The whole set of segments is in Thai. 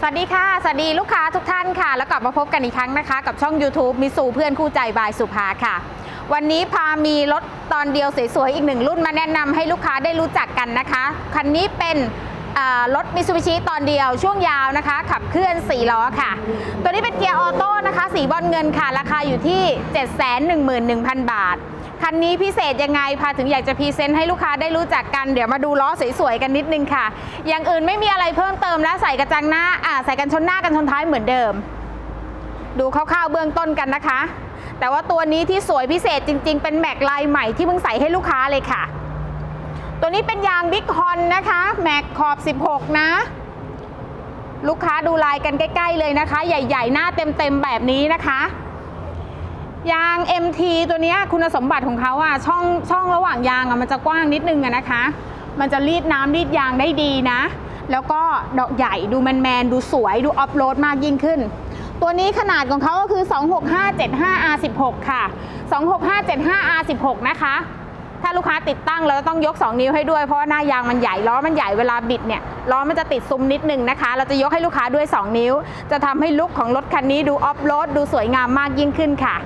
สวัสดีค่ะ สวัสดีลูกค้าทุกท่านค่ะ แล้วกลับมาพบกันอีกครั้งนะคะ กับช่อง YouTube มิสูเพื่อนคู่ใจบายสุภาค่ะ วันนี้พามีรถตอนเดียวสวยๆ อีกหนึ่งรุ่นมาแนะนำให้ลูกค้าได้รู้จักกันนะคะ คันนี้เป็นรถมิ t ูบิชิตอนเดียวช่วงยาวนะคะ ขับเคลื่อน 4 ล้อค่ะ ตัวนี้เป็นเกียร์ออโต้นะคะ สีบอลเงินค่ะ ราคาอยู่ที่ 711,000 บาท คันนี้พิเศษยังไงพาถึงอยากจะพรีเซนต์ให้ลูกค้าได้รู้จักกัน เดี๋ยวมาดูล้อสวยๆกันนิดนึงค่ะ อย่างอื่นไม่มีอะไรเพิ่มเติมและใส่กระจังหน้าอ่าใส่กันชนหน้ากันชนท้ายเหมือนเดิม ดูคร่าวๆเบื้องต้นกันนะคะ แต่ว่าตัวนี้ที่สวยพิเศษจริง ๆ เป็นแม็กลายใหม่ที่เพิ่งใส่ให้ลูกค้าเลยค่ะ ตัวนี้เป็นยางบิ๊กฮอนนะคะแม็กขอบ 16 นะ ลูกค้าดูลายกันใกล้ ๆ เลยนะคะ ใหญ่ ๆ หน้าเต็มๆแบบนี้นะคะ ยาง MT ตัวนี้คุณสมบัติของเขาอะช่องช่องระหว่างยางอะมันจะกว้างนิดนึงอะนะคะ มันจะรีดน้ำรีดยางได้ดีนะ แล้วก็ดอกใหญ่ดูแมนๆดูสวยดูออฟโรดมากยิ่งขึ้น ตัวนี้ขนาดของเขาก็คือ 26575R16 ค่ะ 26575R16 นะคะ ถ้าลูกค้าติดตั้งแล้วต้องยก 2 นิ้วให้ด้วยเพราะหน้ายางมันใหญ่ล้อมันใหญ่เวลาบิดเนี่ยล้อมันจะติดซุ้มนิดนึงนะคะ เราจะยกให้ลูกค้าด้วย 2 นิ้ว จะทำให้ลุคของรถคันนี้ดูออฟโรดดูสวยงามมากยิ่งขึ้นค่ะ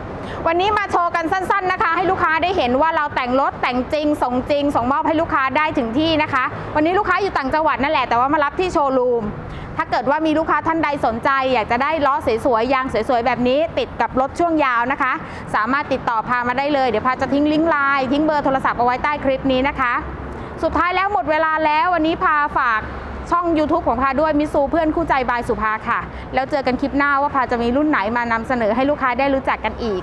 วันนี้มาโชว์กันสั้น ๆนะคะ ให้ลูกค้าได้เห็นว่าเราแต่งรถแต่งจริง ส่งจริง ส่งมอบให้ลูกค้าได้ถึงที่นะคะ วันนี้ลูกค้าอยู่ต่างจังหวัดนั่นแหละแต่ว่ามารับที่โชว์รูมถ้าเกิดว่ามีลูกค้าท่านใดสนใจ อยากจะได้ล้อสวยๆยางสวยๆแบบนี้ ติดกับรถช่วงยาวนะคะ สามารถติดต่อพามาได้เลยเดี๋ยวพาจะทิ้งลิงก์ไลน์ทิ้งเบอร์โทรศัพท์เอาไว้ใต้คลิปนี้นะคะ สุดท้ายแล้วหมดเวลาแล้ววันนี้พาฝากช่อง YouTube ของพาด้วยมิสูเพื่อนคู่ใจบายสุภาค่ะ แล้วเจอกันคลิปหน้าว่าพาจะมีรุ่นไหนมานำเสนอให้ลูกค้าได้รู้จักกันอีก